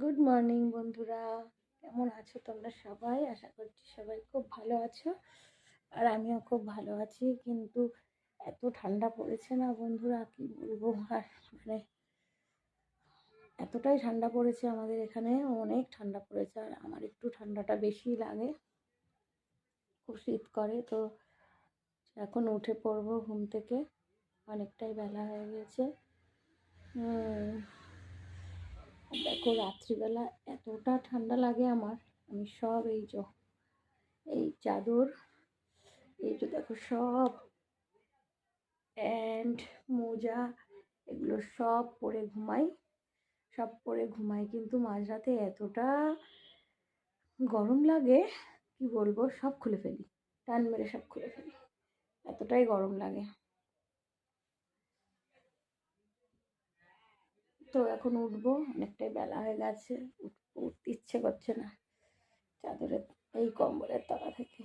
Good morning বন্ধুরা। কেমন আছো তোমরা সবাই? আশা করছি সবাই খুব ভালো আছো। আর আমিও খুব ভালো আছি, কিন্তু এত ঠান্ডা পড়েছে না বন্ধুরা, কি বলব? আর মানে এতটাই ঠান্ডা পড়েছে আমাদের এখানে, অনেক ঠান্ডা পড়েছে, আর আমার একটু ঠান্ডাটা বেশি লাগে। খুব শীত করে, তো এখন উঠে পড়ব ঘুম থেকে। অনেকটাই বেলা হয়ে গেছে। দেখো, রাত্রিবেলা এতটা ঠান্ডা লাগে আমার। আমি সব এই যে, এই চাদর, এই যে দেখো সব প্যান্ট, মোজা, এগুলো সব পরে ঘুমাই। সব পরে ঘুমাই, কিন্তু মাঝরাতে এতটা গরম লাগে, কি বলব, সব খুলে ফেলি। টান মেরে সব খুলে ফেলি। এতটাই গরম লাগে। তো এখন উঠবো, অনেকটাই বেলা হয়ে গেছে উঠবো উঠতে ইচ্ছে করছে না চাদরের, এই কম্বলের তলা থেকে।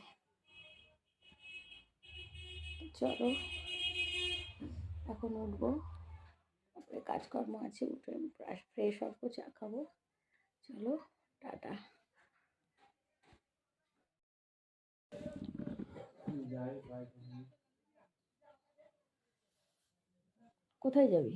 চলো, এখন উঠবো, তারপরে কাজকর্ম আছে, উঠে ফ্রেশ হব, চা খাব। চলো, টাটা। কোথায় যাবি?